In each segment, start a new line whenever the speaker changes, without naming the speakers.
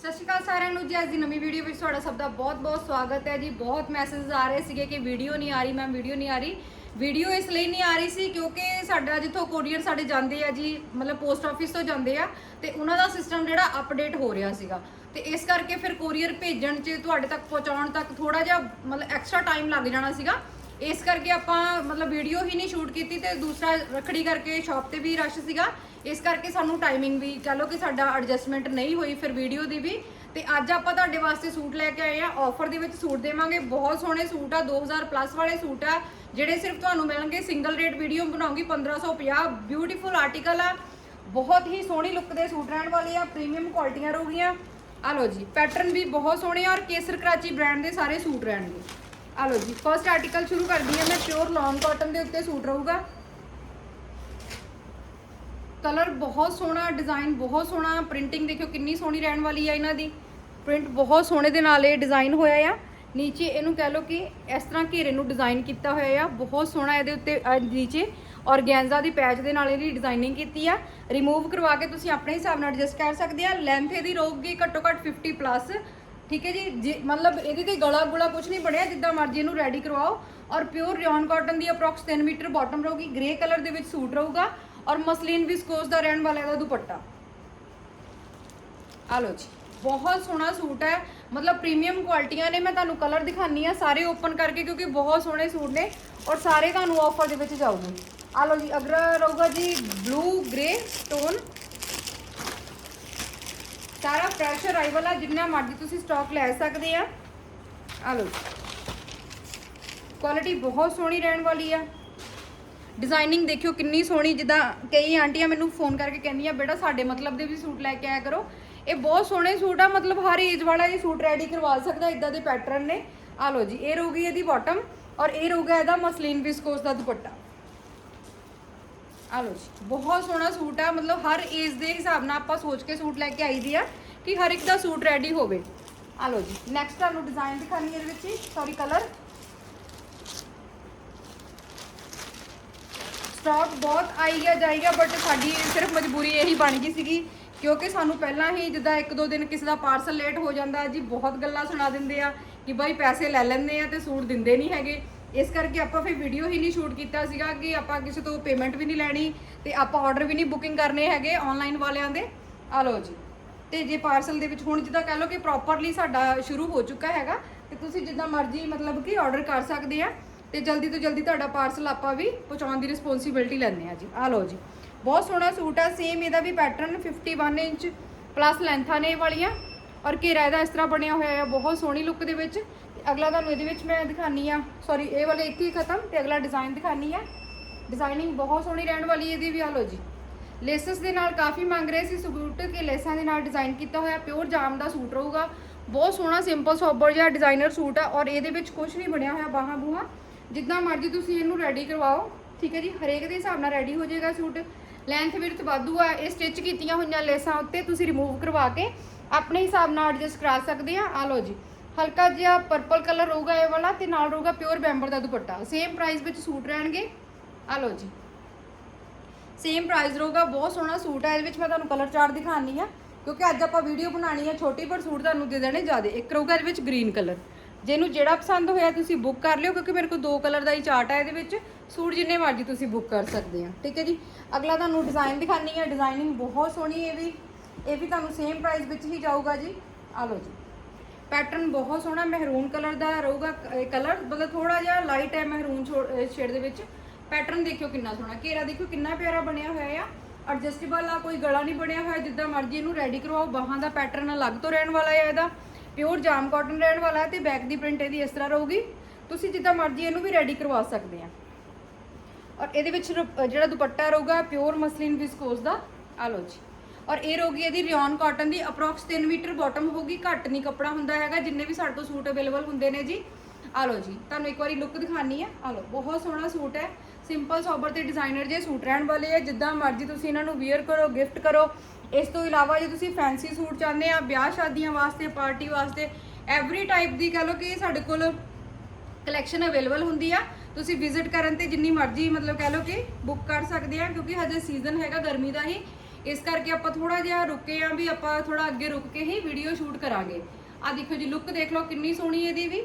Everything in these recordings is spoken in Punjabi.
ਸਤਿ ਸ਼੍ਰੀ ਅਕਾਲ ਸਾਰਿਆਂ ਨੂੰ ਜੀ, ਅੱਜ ਦੀ ਨਵੀਂ ਵੀਡੀਓ ਵਿੱਚ ਤੁਹਾਡਾ ਸਭ ਦਾ ਬਹੁਤ-ਬਹੁਤ ਸਵਾਗਤ ਹੈ ਜੀ। ਬਹੁਤ ਮੈਸੇजेस ਆ ਰਹੇ ਸੀਗੇ ਕਿ ਵੀਡੀਓ ਨਹੀਂ ਆ ਰਹੀ ਮੈਮ ਵੀਡੀਓ ਨਹੀਂ ਆ ਰਹੀ। ਵੀਡੀਓ ਇਸ ਲਈ ਨਹੀਂ ਆ ਰਹੀ ਸੀ ਕਿਉਂਕਿ ਸਾਡਾ ਜਿੱਥੋਂ ਕੋਰੀਅਰ ਸਾਡੇ ਜਾਂਦੇ ਆ ਜੀ, ਮਤਲਬ ਪੋਸਟ ਆਫਿਸ ਤੋਂ ਜਾਂਦੇ ਆ ਤੇ ਉਹਨਾਂ ਦਾ ਸਿਸਟਮ ਜਿਹੜਾ ਅਪਡੇਟ ਹੋ ਰਿਹਾ ਸੀਗਾ। ਤੇ ਇਸ ਕਰਕੇ ਫਿਰ ਕੋਰੀਅਰ ਭੇਜਣ 'ਚ ਤੁਹਾਡੇ ਤੱਕ ਪਹੁੰਚਾਉਣ ਤੱਕ ਥੋੜਾ ਜਿਹਾ ਮਤਲਬ ਐਕਸਟਰਾ ਟਾਈਮ ਲੱਗ ਜਾਣਾ ਸੀਗਾ। ਇਸ ਕਰਕੇ ਆਪਾਂ ਮਤਲਬ ਵੀਡੀਓ ਹੀ ਨਹੀਂ ਸ਼ੂਟ ਕੀਤੀ ਤੇ ਦੂਸਰਾ ਰਖੜੀ ਕਰਕੇ ਸ਼ਾਪ ਤੇ ਵੀ ਰਸ਼ ਸੀਗਾ। ਇਸ ਕਰਕੇ ਸਾਨੂੰ ਟਾਈਮਿੰਗ ਵੀ ਕਹ ਲਓ ਕਿ ਸਾਡਾ ਐਡਜਸਟਮੈਂਟ ਨਹੀਂ ਹੋਈ ਫਿਰ ਵੀਡੀਓ ਦੀ ਵੀ। ਤੇ ਅੱਜ ਆਪਾਂ ਤੁਹਾਡੇ ਵਾਸਤੇ ਸੂਟ ਲੈ ਕੇ ਆਏ ਆ ਆਫਰ ਦੇ ਵਿੱਚ ਸੂਟ ਦੇਵਾਂਗੇ। ਬਹੁਤ ਸੋਹਣੇ ਸੂਟ ਆ 2000 ਪਲੱਸ ਵਾਲੇ ਸੂਟ ਆ, ਜਿਹੜੇ ਸਿਰਫ ਤੁਹਾਨੂੰ ਮਿਲਣਗੇ। ਸਿੰਗਲ ਰੇਟ ਵੀਡੀਓ ਬਣਾਉਂਗੀ 1550 ਬਿਊਟੀਫੁਲ ਆਰਟੀਕਲ ਆ। ਬਹੁਤ ਹੀ ਸੋਹਣੀ ਲੁੱਕ ਦੇ ਸੂਟ ਰਹਿਣ ਵਾਲੇ ਆ। ਪ੍ਰੀਮੀਅਮ ਕੁਆਲਿਟੀਆਂ ਰਹੂਗੀਆਂ। ਆ ਲਓ ਜੀ ਪੈਟਰਨ ਵੀ ਬਹੁਤ ਸੋਹਣੇ ਆ ਔਰ ਕੇਸਰ ਕਰਾਚੀ ਬ੍ਰਾਂਡ ਦੇ ਸਾਰੇ ਸੂਟ ਰਹਿਣਗੇ। ਆ ਲਓ ਜੀ ਫਰਸਟ ਆਰਟੀਕਲ ਸ਼ੁਰੂ ਕਰਦੀ ਹਾਂ ਮੈਂ ਪਿਓਰ ਲੌਂਗ ਕਾਟਨ ਦੇ ਉੱਤੇ ਸੂਟ ਰਹੂਗਾ। ਕਲਰ ਬਹੁਤ ਸੋਹਣਾ ਡਿਜ਼ਾਈਨ ਬਹੁਤ ਸੋਹਣਾ ਪ੍ਰਿੰਟਿੰਗ ਦੇਖਿਓ ਕਿੰਨੀ ਸੋਹਣੀ ਰਹਿਣ ਵਾਲੀ ਆ ਇਹਨਾਂ ਦੀ। ਪ੍ਰਿੰਟ ਬਹੁਤ ਸੋਹਣੇ ਦੇ ਨਾਲ ਇਹ ਡਿਜ਼ਾਈਨ ਹੋਇਆ ਆ। ਨੀਚੇ ਇਹਨੂੰ ਕਹਿ ਲਓ ਕਿ ਇਸ ਤਰ੍ਹਾਂ ਘੇਰੇ ਨੂੰ ਡਿਜ਼ਾਈਨ ਕੀਤਾ ਹੋਇਆ ਆ। ਬਹੁਤ ਸੋਹਣਾ ਇਹਦੇ ਉੱਤੇ ਅਹ, ਨੀਚੇ ਔਰਗੈਂਜ਼ਾ ਦੀ ਪੈਚ ਦੇ ਨਾਲ ਇਹਦੀ ਡਿਜ਼ਾਈਨਿੰਗ ਕੀਤੀ ਆ। ਰਿਮੂਵ ਕਰਵਾ ਕੇ ਤੁਸੀਂ ਆਪਣੇ ਹਿਸਾਬ ਨਾਲ ਐਡਜਸਟ ਕਰ ਸਕਦੇ ਆ। ਲੈਂਥ ਇਹਦੀ ਰਹੂਗੀ ਘੱਟੋ ਘੱਟ 50 ਪਲੱਸ ਠੀਕ ਹੈ ਜੀ, ਜੇ- ਮਤਲਬ ਇਹਦੇ ਤੇ ਗਲਾ ਗੁਲਾ ਕੁਝ ਨਹੀਂ ਬਣਿਆ, ਜਿੱਦਾਂ ਮਰਜ਼ੀ ਇਹਨੂੰ ਰੈਡੀ ਕਰਵਾਓ। ਔਰ ਪਿਓਰ ਰਿਓਨ ਕਾਟਨ ਦੀ ਅਪਰੋਕਸ 3 ਮੀਟਰ ਬਾਟਮ ਰਹੂਗੀ ਗ੍ਰੇ ਕਲਰ ਦੇ ਵਿੱਚ ਸੂਟ ਰਹੂਗਾ, ਔਰ ਮਸਲੀਨ ਵਿਸਕੋਸ ਦਾ ਰਹਿਣ ਵਾਲਾ ਇਹਦਾ ਦੁਪੱਟਾ। ਆ ਲਓ ਜੀ, ਬਹੁਤ ਸੋਹਣਾ ਸੂਟ ਹੈ। ਮਤਲਬ ਪ੍ਰੀਮੀਅਮ ਕੁਆਲਿਟੀਆਂ ਨੇ ਮੈਂ ਤੁਹਾਨੂੰ ਕਲਰ ਦਿਖਾਨੀ ਆ, ਸਾਰੇ ਓਪਨ ਕਰਕੇ, ਕਿਉਂਕਿ ਬਹੁਤ ਸੋਹਣੇ ਸੂਟ ਨੇ, ਔਰ ਸਾਰੇ ਤੁਹਾਨੂੰ ਆਫਰ ਦੇ ਵਿੱਚ ਜਾਊਗੇ। ਆ ਲਓ ਜੀ, ਅਗਰ ਰਹੂਗਾ ਜੀ ਬਲੂ ਗ੍ਰੇ ਸਟੋਨ ਸਾਰਾ ਫਰੈਸ਼ ਅਰਾਈਵਲ ਆ, ਜਿੰਨਾ ਮਰਜ਼ੀ ਤੁਸੀਂ ਸਟਾਕ ਲੈ ਸਕਦੇ ਆ। ਆ ਲਓ ਕੁਆਲਿਟੀ ਬਹੁਤ ਸੋਹਣੀ ਰਹਿਣ ਵਾਲੀ ਆ। ਡਿਜ਼ਾਈਨਿੰਗ ਦੇਖਿਓ ਕਿੰਨੀ ਸੋਹਣੀ, ਜਿੱਦਾਂ ਕਈ ਆਂਟੀਆਂ ਮੈਨੂੰ ਫੋਨ ਕਰਕੇ ਕਹਿੰਦੀਆਂ, ਬੇਟਾ, ਸਾਡੇ ਮਤਲਬ ਦੇ ਵੀ ਸੂਟ ਲੈ ਕੇ ਆਇਆ ਕਰੋ। ਇਹ ਬਹੁਤ ਸੋਹਣੇ ਸੂਟ ਆ, ਮਤਲਬ ਹਰ ਏਜ ਵਾਲਾ ਇਹ ਸੂਟ ਰੈਡੀ ਕਰਵਾ ਸਕਦਾ ਇਦਾਂ ਦੇ ਪੈਟਰਨ ਨੇ। ਆ ਲਓ ਜੀ, ਇਹ ਰਹੂਗੀ ਇਹਦੀ ਬਾਟਮ ਔਰ ਇਹ ਰਹੂਗਾ ਇਹਦਾ ਮਸਲੀਨ ਵਿਸਕੋਸ ਦਾ ਦੁਪੱਟਾ। ਆ ਲਓ ਜੀ। ਬਹੁਤ ਸੋਹਣਾ ਸੂਟ ਆ, ਮਤਲਬ ਹਰ ਏਜ ਦੇ ਹਿਸਾਬ ਨਾਲ ਆਪਾਂ ਸੋਚ ਕੇ ਸੂਟ ਲੈ ਕੇ ਆਈ ਦੀ ਆ ਕਿ ਹਰ ਇੱਕ ਦਾ ਸੂਟ ਰੈਡੀ ਹੋਵੇ। ਆ ਲਓ ਜੀ ਨੈਕਸਟ ਤੁਹਾਨੂੰ ਡਿਜ਼ਾਈਨ ਦਿਖਾਣੀ ਇਹਦੇ ਵਿੱਚ ਸੌਰੀ ਕਲਰ ਸਟਾਕ ਬਹੁਤ ਆਈ ਆਈਗਾ ਜਾਈਗਾ ਬਟ ਸਾਡੀ ਸਿਰਫ ਮਜਬੂਰੀ ਇਹੀ ਬਣ ਗਈ ਸੀਗੀ, ਕਿਉਂਕਿ ਸਾਨੂੰ ਪਹਿਲਾਂ ਹੀ ਜਿੱਦਾਂ ਇੱਕ ਦੋ ਦਿਨ ਕਿਸੇ ਦਾ ਪਾਰਸਲ ਲੇਟ ਹੋ ਜਾਂਦਾ, ਜੀ ਬਹੁਤ ਗੱਲਾਂ ਸੁਣਾ ਦਿੰਦੇ ਆ ਕਿ ਬਾਈ ਪੈਸੇ ਲੈ ਲੈਂਦੇ ਆ ਤੇ ਸੂਟ ਦਿੰਦੇ ਨਹੀਂ ਹੈਗੇ। ਇਸ ਕਰਕੇ ਆਪਾਂ ਫਿਰ ਵੀਡੀਓ ਹੀ ਨਹੀਂ ਸ਼ੂਟ ਕੀਤਾ ਸੀਗਾ ਕਿ ਆਪਾਂ ਕਿਸੇ ਤੋਂ ਪੇਮੈਂਟ ਵੀ ਨਹੀਂ ਲੈਣੀ ਤੇ ਆਪਾਂ ਆਰਡਰ ਵੀ ਨਹੀਂ ਬੁਕਿੰਗ ਕਰਨੇ ਹੈਗੇ ਆਨਲਾਈਨ ਵਾਲਿਆਂ ਦੇ। ਆ ਲਓ ਜੀ। ਤੇ ਜੇ ਪਾਰਸਲ ਦੇ ਵਿੱਚ ਹੁਣ ਜਿੱਦਾਂ ਕਹਿ ਲਓ ਕਿ ਪ੍ਰੋਪਰਲੀ ਸਾਡਾ ਸ਼ੁਰੂ ਹੋ ਚੁੱਕਾ ਹੈਗਾ, ਤੇ ਤੁਸੀਂ ਜਿੱਦਾਂ ਮਰਜ਼ੀ ਮਤਲਬ ਕਿ ਆਰਡਰ ਕਰ ਸਕਦੇ ਆ। ਤੇ ਜਲਦੀ ਤੋਂ ਜਲਦੀ ਤੁਹਾਡਾ ਪਾਰਸਲ ਆਪਾਂ ਵੀ ਪਹੁੰਚਾਉਣ ਦੀ ਰਿਸਪੌਂਸਿਬਿਲਟੀ ਲੈਂਦੇ ਆ ਜੀ। ਆ ਲਓ ਜੀ। ਬਹੁਤ ਸੋਹਣਾ ਸੂਟ ਆ ਸੇਮ ਇਹਦਾ ਵੀ ਪੈਟਰਨ 51 ਇੰਚ ਪਲੱਸ ਲੈਂਥਾਂ ਨੇ ਇਹ ਵਾਲੀਆਂ। ਔਰ ਘੇਰਾ ਇਹਦਾ ਇਸ ਤਰ੍ਹਾਂ ਬਣਿਆ ਹੋਇਆ ਹੈ ਬਹੁਤ ਸੋਹਣੀ ਲੁੱਕ ਦੇ ਵਿੱਚ। ਤੇ ਅਗਲਾ ਤੁਹਾਨੂੰ ਇਹਦੇ ਵਿੱਚ ਮੈਂ ਦਿਖਾਨੀ ਆ ਸੌਰੀ ਇਹ ਵਾਲੇ ਇੱਥੇ ਹੀ ਖਤਮ ਤੇ ਅਗਲਾ ਡਿਜ਼ਾਈਨ ਦਿਖਾਨੀ ਆ। ਡਿਜ਼ਾਈਨਿੰਗ ਬਹੁਤ ਸੋਹਣੀ ਰਹਿਣ ਵਾਲੀ ਇਹਦੀ ਵੀ ਆ ਲਓ ਜੀ। ਲੇਸਸ ਦੇ ਨਾਲ ਕਾਫੀ ਮੰਗ ਰਹੇ ਸੀ, ਸੂਟ ਕਿ ਲੇਸਾਂ ਦੇ ਨਾਲ ਡਿਜ਼ਾਈਨ ਕੀਤਾ ਹੋਇਆ ਪਿਓਰ ਜਾਮ ਦਾ ਸੂਟ ਰਹੂਗਾ। ਬਹੁਤ ਸੋਹਣਾ ਸਿੰਪਲ ਸੋਬਰ ਜਿਹਾ ਡਿਜ਼ਾਈਨਰ ਸੂਟ ਆ ਔਰ ਇਹਦੇ ਵਿੱਚ ਕੁਝ ਨਹੀਂ ਬਣਿਆ ਹੋਇਆ ਬਾਹਾਂ ਬੂਹਾਂ। ਜਿੱਦਾਂ ਮਰਜ਼ੀ ਤੁਸੀਂ ਇਹਨੂੰ ਰੈਡੀ ਕਰਵਾਓ, ਠੀਕ ਹੈ ਜੀ? ਹਰੇਕ ਦੇ ਹਿਸਾਬ ਨਾਲ ਰੈਡੀ ਹੋ ਜਾਏਗਾ ਸੂਟ। ਲੈਂਥ ਵਿਡਥ ਵਾਧੂ ਆ, ਇਹ ਸਟਿਚ ਕੀਤੀਆਂ ਹੋਈਆਂ ਲੇਸਾਂ ਉੱਤੇ ਤੁਸੀਂ ਰਿਮੂਵ ਕਰਵਾ ਕੇ ਆਪਣੇ ਹਿਸਾਬ ਨਾਲ ਐਡਜਸਟ ਕਰਾ ਸਕਦੇ ਆ। ਆ ਲਓ ਜੀ। ਹਲਕਾ ਜਿਹਾ ਪਰਪਲ ਕਲਰ ਰਹੂਗਾ ਇਹ ਵਾਲਾ ਤੇ ਨਾਲ ਰਹੂਗਾ ਪਿਓਰ ਬੈਂਬਰ ਦਾ ਦੁਪੱਟਾ। ਸੇਮ ਪ੍ਰਾਈਸ ਵਿੱਚ ਸੂਟ ਰਹਿਣਗੇ। ਆ ਲਓ ਜੀ। ਸੇਮ ਪ੍ਰਾਈਸ ਰਹੂਗਾ, ਬਹੁਤ ਸੋਹਣਾ ਸੂਟ ਹੈ ਇਹਦੇ ਵਿੱਚ ਮੈਂ ਤੁਹਾਨੂੰ ਕਲਰ ਚਾਰਟ ਦਿਖਾਣੀ ਆ। ਕਿਉਂਕਿ ਅੱਜ ਆਪਾਂ ਵੀਡੀਓ ਬਣਾਣੀ ਹੈ ਛੋਟੀ, ਪਰ ਸੂਟ ਤੁਹਾਨੂੰ ਦੇ ਦੇਣੇ ਜ਼ਿਆਦੇ। ਇੱਕ ਰਹੂਗਾ ਇਹਦੇ ਵਿੱਚ ਗ੍ਰੀਨ ਕਲਰ ਜਿਹਨੂੰ ਜਿਹੜਾ ਪਸੰਦ ਹੋਇਆ ਤੁਸੀਂ ਬੁੱਕ ਕਰ ਲਿਓ, ਕਿਉਂਕਿ ਮੇਰੇ ਕੋਲ ਦੋ ਕਲਰ ਦਾ ਹੀ ਚਾਰਟ ਹੈ ਇਹਦੇ ਵਿੱਚ। ਸੂਟ ਜਿੰਨੇ ਮਰਜ਼ੀ ਤੁਸੀਂ ਬੁੱਕ ਕਰ ਸਕਦੇ ਆ। ਠੀਕ ਹੈ ਜੀ? ਅਗਲਾ ਤੁਹਾਨੂੰ ਡਿਜ਼ਾਈਨ ਦਿਖਾਣੀ ਆ। ਡਿਜ਼ਾਈਨਿੰਗ ਬਹੁਤ ਸੋਹਣੀ ਇਹ ਵੀ। ਇਹ ਵੀ ਤੁਹਾਨੂੰ ਸੇਮ ਪ੍ਰਾਈਸ ਵਿੱਚ ਹੀ ਜਾਊਗਾ ਜੀ। ਆ ਲਓ ਜੀ। ਪੈਟਰਨ ਬਹੁਤ ਸੋਹਣਾ ਮਹਿਰੂਨ ਕਲਰ ਦਾ ਰਹੂਗਾ। ਕਲਰ ਮਤਲਬ ਥੋੜਾ ਜਿਹਾ ਲਾਈਟ ਹੈ ਮਹਿਰੂਨ ਸ਼ੇਡ ਦੇ ਵਿੱਚ। ਪੈਟਰਨ ਦੇਖਿਓ ਕਿੰਨਾ ਸੋਹਣਾ। ਘੇਰਾ ਦੇਖਿਓ ਕਿੰਨਾ ਪਿਆਰਾ ਬਣਿਆ ਹੋਇਆ ਆ। ਐਡਜਸਟੇਬਲ ਆ, ਕੋਈ ਗਲਾ ਨਹੀਂ ਬਣਿਆ ਹੋਇਆ। ਜਿੱਦਾਂ ਮਰਜ਼ੀ ਇਹਨੂੰ ਰੈਡੀ ਕਰਵਾਓ। ਬਾਹਾਂ ਦਾ ਪੈਟਰਨ ਅਲੱਗ ਤੋਂ ਰਹਿਣ ਵਾਲਾ ਹੈ ਇਹਦਾ। ਪਿਓਰ ਜਾਮ ਕਾਟਨ ਰਹਿਣ ਵਾਲਾ ਹੈ ਤੇ ਬੈਕ ਦੀ ਪ੍ਰਿੰਟ ਇਹਦੀ ਇਸ ਤਰ੍ਹਾਂ ਰਹੂਗੀ। ਤੁਸੀਂ ਜਿੱਦਾਂ ਮਰਜ਼ੀ ਇਹਨੂੰ ਵੀ ਰੈਡੀ ਕਰਵਾ ਸਕਦੇ ਆ। ਔਰ ਇਹਦੇ ਵਿੱਚ ਰ- ਜਿਹੜਾ ਦੁਪੱਟਾ ਰਹੂਗਾ ਪਿਓਰ ਮਸਲਿਨ ਵਿਸਕੋਸ ਦਾ। ਆ ਲਓ ਜੀ। ਔਰ ਇਹ ਰਹੂਗੀ ਇਹਦੀ ਰਿਓਨ ਕਾਟਨ ਦੀ ਅਪਰੋਕਸ 3 ਮੀਟਰ ਬਾਟਮ ਹੋਊਗੀ, ਘੱਟ ਨਹੀਂ ਕੱਪੜਾ ਹੁੰਦਾ ਹੈਗਾ, ਜਿੰਨੇ ਵੀ ਸਾਡੇ ਕੋਲ ਸੂਟ ਅਵੇਲੇਬਲ ਹੁੰਦੇ ਨੇ ਜੀ। ਆ ਲਓ ਜੀ, ਤੁਹਾਨੂੰ ਇੱਕ ਵਾਰੀ ਲੁੱਕ ਦਿਖਾਣੀ ਆ। ਆ ਲਓ, ਬਹੁਤ ਸੋਹਣਾ ਸੂਟ ਹੈ। ਸਿੰਪਲ ਸੋਬਰ ਤੇ ਡਿਜ਼ਾਈਨਰ ਜੇ ਸੂਟ ਰਹਿਣ ਵਾਲੇ ਆ, ਜਿੱਦਾਂ ਮਰਜ਼ੀ ਤੁਸੀਂ ਇਹਨਾਂ ਨੂੰ ਵੇਅਰ ਕਰੋ ਗਿਫਟ ਕਰੋ। ਇਸ ਤੋਂ ਇਲਾਵਾ ਜੇ ਤੁਸੀਂ ਫੈਂਸੀ ਸੂਟ ਚਾਹੁੰਦੇ ਆ, ਵਿਆਹ ਸ਼ਾਦੀਆਂ ਵਾਸਤੇ ਪਾਰਟੀ ਵਾਸਤੇ ਐਵਰੀ ਟਾਈਪ ਦੀ ਕਹ ਲਓ ਕਿ ਸਾਡੇ ਕੋਲ ਕਲੈਕਸ਼ਨ ਅਵੇਲੇਬਲ ਹੁੰਦੀ ਆ, ਤੁਸੀਂ ਵਿਜ਼ਿਟ ਕਰਨ ਤੇ ਜਿੰਨੀ ਮਰਜ਼ੀ ਮਤਲਬ ਕਹਿ ਲਓ ਕਿ ਬੁੱਕ ਕਰ ਸਕਦੇ ਆ, ਕਿਉਂਕਿ ਹਜੇ ਸੀਜ਼ਨ ਹੈਗਾ ਗਰਮੀ ਦਾ ਹੀ। ਇਸ ਕਰਕੇ ਆਪਾਂ ਥੋੜਾ ਜਿਹਾ ਰੁਕੇ ਆ ਵੀ ਆਪਾਂ ਥੋੜਾ ਅੱਗੇ ਰੁਕ ਕੇ ਹੀ ਵੀਡੀਓ ਸ਼ੂਟ ਕਰਾਂਗੇ। ਆ ਦੇਖੋ ਜੀ ਲੁੱਕ ਦੇਖ ਲਓ ਕਿੰਨੀ ਸੋਹਣੀ ਇਹਦੀ ਵੀ।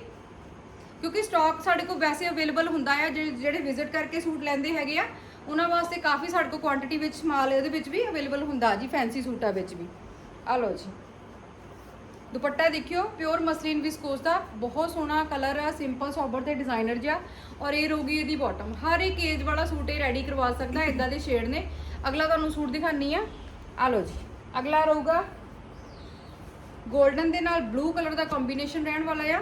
ਕਿਉਂਕਿ ਸਟਾਕ ਸਾਡੇ ਕੋਲ ਵੈਸੇ ਅਵੇਲੇਬਲ ਹੁੰਦਾ ਆ ਜਿਹੜੇ ਜਿਹੜੇ ਵਿਜ਼ਿਟ ਕਰਕੇ ਸੂਟ ਲੈਂਦੇ ਹੈਗੇ ਆ, ਉਹਨਾਂ ਵਾਸਤੇ ਕਾਫੀ ਸਾਡੇ ਕੋਲ ਕੁਆਂਟੀਟੀ ਵਿੱਚ ਮਾਲ ਇਹਦੇ ਵਿੱਚ ਵੀ ਅਵੇਲੇਬਲ ਹੁੰਦਾ ਜੀ ਫੈਂਸੀ ਸੂਟਾਂ ਵਿੱਚ ਵੀ। ਆ ਲਓ ਜੀ। ਦੁਪੱਟਾ ਦੇਖਿਓ ਪਿਓਰ ਮਸਲੀਨ ਵਿਸਕੋਸ ਦਾ, ਬਹੁਤ ਸੋਹਣਾ ਕਲਰ ਆ ਸਿੰਪਲ ਸੋਬਰ ਤੇ ਡਿਜ਼ਾਈਨਰ ਜਿਹਾ, ਔਰ ਇਹ ਰਹੂਗੀ ਇਹਦੀ ਬਾਟਮ ਹਰ ਇੱਕ ਏਜ ਵਾਲਾ ਸੂਟ ਇਹ ਰੈਡੀ ਕਰਵਾ ਸਕਦਾ ਇਦਾਂ ਦੇ ਸ਼ੇਡ ਨੇ। ਅਗਲਾ ਤੁਹਾਨੂੰ ਸੂਟ ਦਿਖਾਨੀ ਆ। ਆ ਲਓ ਜੀ। ਅਗਲਾ ਰਹੂਗਾ 골ਡਨ ਦੇ ਨਾਲ ਬਲੂ ਕਲਰ ਦਾ ਕੰਬੀਨੇਸ਼ਨ ਰਹਿਣ ਵਾਲਾ ਆ।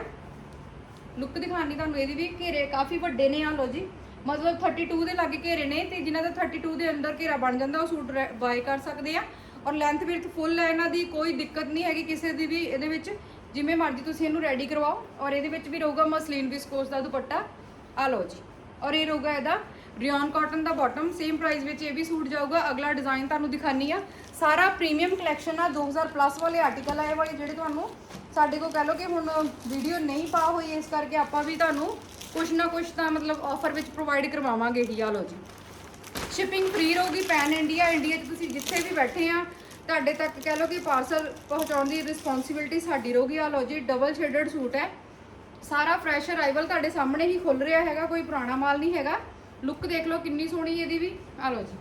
ਲੁੱਕ ਦਿਖਾਣੀ ਤੁਹਾਨੂੰ ਇਹਦੀ ਵੀ, ਘੇਰੇ ਕਾਫੀ ਵੱਡੇ ਨੇ, ਆ ਲਓ ਜੀ। ਮਤਲਬ 32 ਦੇ ਲਾਗੇ ਘੇਰੇ ਨੇ, ਤੇ ਜਿਨ੍ਹਾਂ ਦਾ 32 ਦੇ ਅੰਦਰ ਘੇਰਾ ਬਣ ਜਾਂਦਾ, ਉਹ ਸੂਟ ਬਾਏ ਕਰ ਸਕਦੇ ਆ। ਔਰ ਲੈਂਥ ਵਿਰਥ ਫੁੱਲ ਹੈ, ਇਹਨਾਂ ਦੀ ਕੋਈ ਦਿੱਕਤ ਨਹੀਂ ਹੈਗੀ ਕਿਸੇ ਦੀ ਵੀ, ਇਹਦੇ ਵਿੱਚ ਜਿਵੇਂ ਮਰਜ਼ੀ ਤੁਸੀਂ ਇਹਨੂੰ ਰੈਡੀ ਕਰਵਾਓ। ਔਰ ਇਹਦੇ ਵਿੱਚ ਵੀ ਰਹੂਗਾ ਮਸਲੀਨ ਵਿਸਕੋਸ ਦਾ ਦੁਪੱਟਾ। ਆ ਲਓ ਜੀ। ਔਰ ਇਹ ਰਹੂਗਾ ਇਹਦਾ ਰਿਓਨ ਕਾਟਨ ਦਾ ਬਾਟਮ ਸੇਮ ਪ੍ਰਾਈਸ ਵਿੱਚ ਇਹ ਵੀ ਸੂਟ ਜਾਊਗਾ। ਅਗਲਾ ਡਿਜ਼ਾਈਨ ਤੁਹਾਨੂੰ ਦਿਖਾਨੀ ਆ। ਸਾਰਾ ਪ੍ਰੀਮੀਅਮ ਕਲੈਕਸ਼ਨ ਆ। 2000 ਪਲੱਸ ਵਾਲੇ ਆਰਟੀਕਲ ਆਏ ਵਾਲੇ ਜਿਹੜੇ ਤੁਹਾਨੂੰ ਸਾਡੇ ਕੋਲ ਕਹਿ ਲਓ ਕਿ ਹੁਣ ਵੀਡੀਓ ਨਹੀਂ ਪਾ ਹੋਈ, ਇਸ ਕਰਕੇ ਆਪਾਂ ਵੀ ਤੁਹਾਨੂੰ ਕੁਛ ਨਾ ਕੁਛ ਤਾਂ ਮਤਲਬ ਆਫਰ ਵਿੱਚ ਪ੍ਰੋਵਾਈਡ ਕਰਵਾਵਾਂਗੇ ਹੀ। ਆ ਲਓ ਜੀ। ਸ਼ਿਪਿੰਗ ਫ੍ਰੀ ਰਹੂਗੀ ਪੈਨ ਇੰਡੀਆ ਇੰਡੀਆ 'ਚ ਤੁਸੀਂ ਜਿੱਥੇ ਵੀ ਬੈਠੇ ਆ, ਤੁਹਾਡੇ ਤੱਕ ਕਹਿ ਲਓ ਕਿ ਪਾਰਸਲ ਪਹੁੰਚਾਉਣ ਦੀ ਰਿਸਪੌਂਸਿਬਿਲਟੀ ਸਾਡੀ ਰਹੂਗੀ। ਆ ਲਓ ਜੀ ਡਬਲ ਸ਼ੇਡਡ ਸੂਟ ਹੈ। ਸਾਰਾ ਫਰੈਸ਼ ਅਰਾਈਵਲ ਤੁਹਾਡੇ ਸਾਹਮਣੇ ਹੀ ਖੁੱਲ ਰਿਹਾ ਹੈਗਾ, ਕੋਈ ਪੁਰਾਣਾ ਮਾਲ ਨਹੀਂ ਹੈਗਾ। ਲੁੱਕ ਦੇਖ ਲਓ ਕਿੰਨੀ ਸੋਹਣੀ ਇਹਦੀ ਵੀ। ਆ ਲਓ ਜੀ।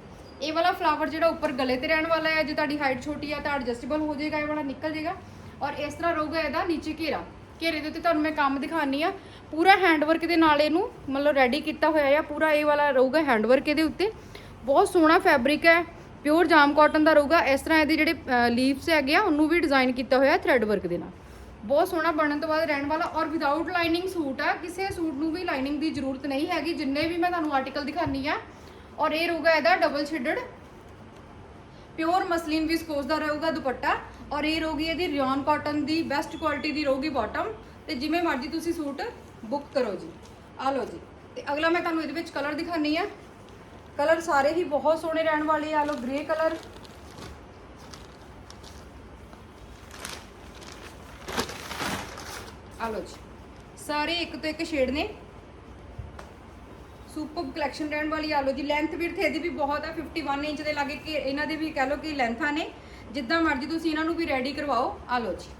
ਇਹ ਵਾਲਾ ਫਲਾਵਰ ਜਿਹੜਾ ਉੱਪਰ ਗਲੇ ਤੇ ਰਹਿਣ ਵਾਲਾ ਹੈ, ਜੇ ਤੁਹਾਡੀ ਹਾਈਟ ਛੋਟੀ ਆ ਤਾਂ ਐਡਜਸਟੇਬਲ ਹੋ ਜਾਏਗਾ, ਇਹ ਵਾਲਾ ਨਿਕਲ ਜਾਏਗਾ। ਔਰ ਇਸ ਤਰ੍ਹਾਂ ਰਹੂਗਾ ਇਹਦਾ ਨੀਚੇ ਘੇਰਾ। ਘੇਰੇ ਦੇ ਉੱਤੇ ਤੁਹਾਨੂੰ ਮੈਂ ਕੰਮ ਦਿਖਾਣੀ ਆ ਪੂਰਾ ਹੈਂਡਵਰਕ ਦੇ ਨਾਲ ਇਹਨੂੰ ਮਤਲਬ ਰੈਡੀ ਕੀਤਾ ਹੋਇਆ ਆ। ਪੂਰਾ ਇਹ ਵਾਲਾ ਰਹੂਗਾ ਹੈਂਡਵਰਕ ਇਹਦੇ ਉੱਤੇ। ਬਹੁਤ ਸੋਹਣਾ ਫੈਬਰਿਕ ਹੈ ਪਿਓਰ ਜਾਮ ਕਾਟਨ ਦਾ ਰਹੂਗਾ। ਇਸ ਤਰ੍ਹਾਂ ਇਹਦੇ ਜਿਹੜੇ ਲੀਵਸ ਹੈਗੇ ਆ, ਉਹਨੂੰ ਵੀ ਡਿਜ਼ਾਈਨ ਕੀਤਾ ਹੋਇਆ ਥ੍ਰੈਡ ਵਰਕ ਦੇ ਨਾਲ। ਬਹੁਤ ਸੋਹਣਾ ਬਣਨ ਤੋਂ ਬਾਅਦ ਰਹਿਣ ਵਾਲਾ, ਔਰ ਵਿਦਆਊਟ ਲਾਈਨਿੰਗ ਸੂਟ ਆ, ਕਿਸੇ ਸੂਟ ਨੂੰ ਵੀ ਲਾਈਨਿੰਗ ਦੀ ਜ਼ਰੂਰਤ ਨਹੀਂ ਹੈਗੀ, ਜਿੰਨੇ ਵੀ ਮੈਂ ਤੁਹਾਨੂੰ ਆਰਟੀਕਲ ਦਿਖਾਨੀ ਆ। ਔਰ ਇਹ ਰਹੂਗਾ ਇਹਦਾ double shaded pure muslin viscose ਦਾ ਰਹੂਗਾ ਦੁਪੱਟਾ। ਔਰ ਇਹ ਰਹੂਗੀ ਇਹਦੀ ਰਿਓਨ ਕਾਟਨ ਦੀ ਬੈਸਟ ਕੁਆਲਿਟੀ ਦੀ ਰਹੂਗੀ ਬਾਟਮ ਤੇ ਜਿਵੇਂ ਮਰਜ਼ੀ ਤੁਸੀਂ ਸੂਟ ਬੁੱਕ ਕਰੋ ਜੀ। ਆ ਲਓ ਜੀ। ਤੇ ਅਗਲਾ ਮੈਂ ਤੁਹਾਨੂੰ ਇਹਦੇ ਵਿੱਚ ਕਲਰ ਦਿਖਾਨੀ ਆ। ਕਲਰ ਸਾਰੇ ਹੀ ਬਹੁਤ ਸੋਹਣੇ ਰਹਿਣ ਵਾਲੇ ਆ ਆਹ ਲਓ ਗ੍ਰੇ ਕਲਰ। ਆ ਲਓ ਜੀ, ਸਾਰੇ ਇੱਕ ਤੋਂ ਇੱਕ ਸ਼ੇਡ ਨੇ। ਸੁਪਰ ਕਲੈਕਸ਼ਨ ਰਹਿਣ ਵਾਲੀ ਆ ਲਓ ਜੀ ਲੈਂਥ ਵੀ ਇਹਦੀ ਵੀ ਬਹੁਤ ਹੈ 51 ਇੰਚ ਦੇ ਲਾਗੇ ਕਿ ਇਹਨਾਂ ਦੇ ਵੀ ਕਹਿ ਲਓ ਕਿ ਲੈਂਥਾਂ ਨੇ। ਜਿੱਦਾਂ ਮਰਜ਼ੀ ਤੁਸੀਂ ਇਹਨਾਂ ਨੂੰ ਵੀ ਰੈਡੀ ਕਰਵਾਓ ਆ ਲਓ ਜੀ।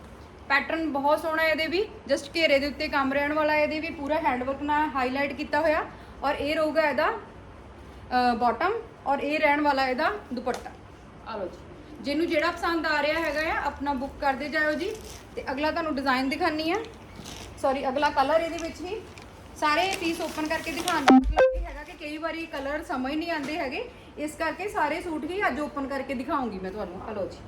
ਪੈਟਰਨ ਬਹੁਤ ਸੋਹਣਾ ਇਹਦੇ ਵੀ ਜਸਟ ਘੇਰੇ ਦੇ ਉੱਤੇ ਕੰਮ ਰਹਿਣ ਵਾਲਾ ਇਹਦੇ ਵੀ, ਪੂਰਾ ਹੈਂਡਵਰਕ ਨਾਲ ਹਾਈਲਾਈਟ ਕੀਤਾ ਹੋਇਆ। ਔਰ ਇਹ ਰਹੂਗਾ ਇਹਦਾ ਬਾਟਮ ਔਰ ਇਹ ਰਹਿਣ ਵਾਲਾ ਇਹਦਾ ਦੁਪੱਟਾ। ਆ ਲਓ ਜੀ। ਜਿਹਨੂੰ ਜਿਹੜਾ ਪਸੰਦ ਆ ਰਿਹਾ ਹੈਗਾ ਆ ਆਪਣਾ ਬੁੱਕ ਕਰਦੇ ਜਾਇਓ ਜੀ। ਤੇ ਅਗਲਾ ਤੁਹਾਨੂੰ ਡਿਜ਼ਾਈਨ ਦਿਖਾਨੀ ਆ। ਸੌਰੀ ਅਗਲਾ ਕਲਰ ਇਹਦੇ ਵਿੱਚ ਹੀ। ਸਾਰੇ ਪੀਸ ਓਪਨ ਕਰਕੇ ਦਿਖਾਉਣ ਦਾ ਮਤਲਬ ਹੈਗਾ ਕਿ ਕਈ ਵਾਰੀ ਕਲਰ ਸਮਝ ਨਹੀਂ ਆਉਂਦੇ ਹੈਗੇ। ਇਸ ਕਰਕੇ ਸਾਰੇ ਸੂਟ ਹੀ ਅੱਜ ਓਪਨ ਕਰਕੇ ਦਿਖਾਉਂਗੀ ਮੈਂ ਤੁਹਾਨੂੰ। ਆ ਲਓ ਜੀ।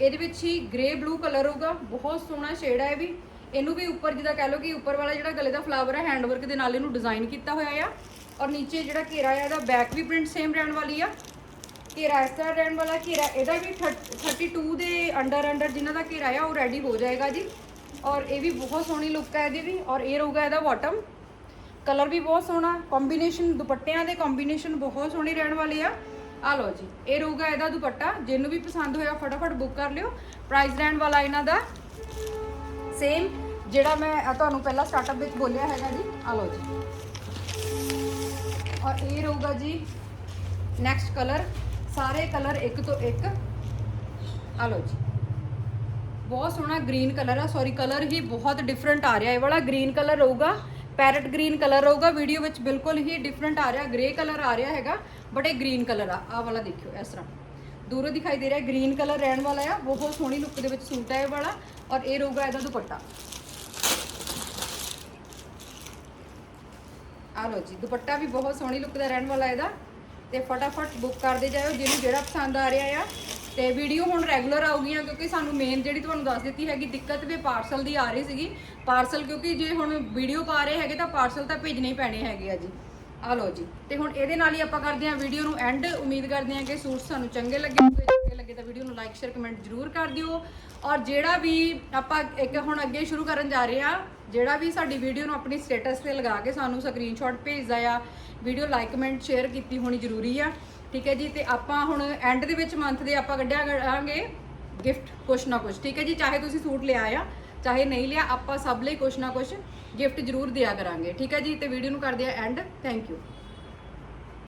ਇਹਦੇ ਵਿੱਚ ਹੀ ਗ੍ਰੇ ਬਲੂ ਕਲਰ ਹੋਊਗਾ। ਬਹੁਤ ਸੋਹਣਾ ਸ਼ੇਡ ਹੈ ਇਹ ਵੀ। ਇਹਨੂੰ ਵੀ ਉੱਪਰ ਜਿੱਦਾਂ ਕਹਿ ਲਓ ਕਿ ਉੱਪਰ ਵਾਲਾ ਜਿਹੜਾ ਗਲੇ ਦਾ ਫਲਾਵਰ ਹੈ ਹੈਂਡਵਰਕ ਦੇ ਨਾਲ ਇਹਨੂੰ ਡਿਜ਼ਾਈਨ ਕੀਤਾ ਹੋਇਆ ਆ। ਔਰ ਨੀਚੇ ਜਿਹੜਾ ਘੇਰਾ ਆ, ਇਹਦਾ ਬੈਕ ਵੀ ਪ੍ਰਿੰਟ ਸੇਮ ਰਹਿਣ ਵਾਲੀ ਆ। ਘੇਰਾ ਇਸ ਤਰ੍ਹਾਂ ਰਹਿਣ ਵਾਲਾ, ਘੇਰਾ ਇਹਦਾ ਵੀ 32 ਦੇ ਅੰਡਰ ਅੰਡਰ ਜਿਨ੍ਹਾਂ ਦਾ ਘੇਰਾ ਆ, ਉਹ ਰੈਡੀ ਹੋ ਜਾਏਗਾ ਜੀ। ਔਰ ਇਹ ਵੀ ਬਹੁਤ ਸੋਹਣੀ ਲੁੱਕ ਹੈ ਇਹਦੀ ਵੀ, ਔਰ ਇਹ ਰਹੂਗਾ ਇਹਦਾ ਬਾਟਮ ਕਲਰ ਵੀ ਬਹੁਤ ਸੋਹਣਾ ਕੰਬੀਨੇਸ਼ਨ ਦੁਪੱਟਿਆਂ ਦੇ ਕੰਬੀਨੇਸ਼ਨ ਬਹੁਤ ਸੋਹਣੇ ਰਹਿਣ ਵਾਲੇ ਆ। ਆ ਲਓ ਜੀ, ਇਹ ਰਹੂਗਾ ਇਹਦਾ ਦੁਪੱਟਾ, ਜਿਹਨੂੰ ਵੀ ਪਸੰਦ ਹੋਇਆ ਫਟਾਫਟ ਬੁੱਕ ਕਰ ਲਿਓ। ਪ੍ਰਾਈਸ ਰਹਿਣ ਵਾਲਾ ਇਹਨਾਂ ਦਾ ਸੇਮ ਜਿਹੜਾ ਮੈਂ ਤੁਹਾਨੂੰ ਪਹਿਲਾਂ ਸਟਾਰਟਅਪ ਵਿੱਚ ਬੋਲਿਆ ਹੈਗਾ ਜੀ। ਆ ਲਓ ਜੀ। ਔਰ ਇਹ ਰਹੂਗਾ ਜੀ ਨੈਕਸਟ ਕਲਰ ਸਾਰੇ ਕਲਰ ਇੱਕ ਤੋਂ ਇੱਕ। ਆ ਲਓ ਜੀ। ਬਹੁਤ ਸੋਹਣਾ ਗ੍ਰੀਨ ਕਲਰ ਆ। ਸੌਰੀ ਕਲਰ ਹੀ ਬਹੁਤ ਡਿਫਰੈਂਟ ਆ ਰਿਹਾ। ਇਹ ਵਾਲਾ ਗ੍ਰੀਨ ਕਲਰ ਰਹੂਗਾ। ਪੈਰਟ ਗ੍ਰੀਨ ਕਲਰ ਰਹੂਗਾ। ਵੀਡੀਓ ਵਿੱਚ ਬਿਲਕੁਲ ਹੀ ਡਿਫਰੈਂਟ ਆ ਰਿਹਾ। ਗ੍ਰੇ ਕਲਰ ਆ ਰਿਹਾ ਹੈਗਾ। ਬਟ ਇਹ ਗ੍ਰੀਨ ਕਲਰ ਆ। ਆ ਵਾਲਾ ਦੇਖਿਓ, ਇਸ ਤਰ੍ਹਾਂ। ਦੂਰੋਂ ਦਿਖਾਈ ਦੇ ਰਿਹਾ, ਗ੍ਰੀਨ ਕਲਰ ਰਹਿਣ ਵਾਲਾ ਆ, ਬਹੁਤ ਸੋਹਣੀ ਲੁੱਕ ਦੇ ਵਿੱਚ ਸੂਟ ਹੈ ਇਹ ਵਾਲਾ, ਔਰ ਇਹ ਰਹੂਗਾ ਇਹਦਾ ਦੁਪੱਟਾ। ਆ ਲਓ ਜੀ, ਦੁਪੱਟਾ ਵੀ ਬਹੁਤ ਸੋਹਣੀ ਲੁੱਕ ਦਾ ਰਹਿਣ ਵਾਲਾ ਇਹਦਾ, ਤੇ ਫਟਾਫਟ ਬੁੱਕ ਕਰਦੇ ਜਾਇਓ, ਜਿਹਨੂੰ ਜਿਹੜਾ ਪਸੰਦ ਆ ਰਿਹਾ ਆ। ਤੇ ਵੀਡੀਓ ਹੁਣ ਰੈਗੂਲਰ ਆਉਗੀਆਂ ਕਿਉਂਕਿ ਸਾਨੂੰ ਮੇਨ ਜਿਹੜੀ ਤੁਹਾਨੂੰ ਦੱਸ ਦਿੱਤੀ ਹੈਗੀ, ਦਿੱਕਤ ਵੀ ਪਾਰਸਲ ਦੀ ਆ ਰਹੀ ਸੀਗੀ। ਪਾਰਸਲ ਕਿਉਂਕਿ ਜੇ ਹੁਣ ਵੀਡੀਓ ਪਾ ਰਹੇ ਹੈਗੇ, ਤਾਂ ਪਾਰਸਲ ਤਾਂ ਭੇਜਣੇ ਹੀ ਪੈਣੇ ਹੈਗੇ ਆ ਜੀ। ਆ ਲਓ ਜੀ। ਤੇ ਹੁਣ ਇਹਦੇ ਨਾਲ ਹੀ ਆਪਾਂ ਕਰਦੇ ਹਾਂ ਵੀਡੀਓ ਨੂੰ ਐਂਡ ਉਮੀਦ ਕਰਦੇ ਹਾਂ ਕਿ ਸੂਟ ਸਾਨੂੰ ਚੰਗੇ ਲੱਗੇ ਹੋਣਗੇ। ਚੰਗੇ ਲੱਗੇ ਤਾਂ ਵੀਡੀਓ ਨੂੰ ਲਾਈਕ ਸ਼ੇਅਰ ਕਮੈਂਟ ਜ਼ਰੂਰ ਕਰ ਦਿਓ। ਔਰ ਜਿਹੜਾ ਵੀ ਆਪਾਂ ਇੱਕ ਹੁਣ ਅੱਗੇ ਸ਼ੁਰੂ ਕਰਨ ਜਾ ਰਹੇ ਆ ਜਿਹੜਾ ਵੀ ਸਾਡੀ ਵੀਡੀਓ ਨੂੰ ਆਪਣੀ ਸਟੇਟਸ ਤੇ ਲਗਾ ਕੇ ਸਾਨੂੰ ਸਕਰੀਨਸ਼ਾਟ ਭੇਜਦਾ ਆ ਵੀਡੀਓ ਲਾਈਕ ਕਮੈਂਟ ਸ਼ੇਅਰ ਕੀਤੀ ਹੋਣੀ ਜ਼ਰੂਰੀ ਆ। ਠੀਕ ਹੈ ਜੀ? ਤੇ ਆਪਾਂ ਹੁਣ ਐਂਡ ਦੇ ਵਿੱਚ ਮੰਥ ਦੇ ਆਪਾਂ ਕੱਢਿਆ ਕਰਾਂਗੇ। ਗਿਫਟ ਕੁਛ ਨਾ ਕੁਛ। ਠੀਕ ਹੈ ਜੀ? ਚਾਹੇ ਤੁਸੀਂ ਸੂਟ ਲਿਆ ਆ। ਚਾਹੇ ਨਹੀਂ ਲਿਆ, ਆਪਾਂ ਸਭ ਲਈ ਕੁਛ ਨਾ ਕੁਛ ਗਿਫਟ ਜ਼ਰੂਰ ਦਿਆ ਕਰਾਂਗੇ। ਠੀਕ ਹੈ ਜੀ? ਤੇ ਵੀਡੀਓ ਨੂੰ ਕਰਦੇ ਆ ਐਂਡ ਥੈਂਕ ਯੂ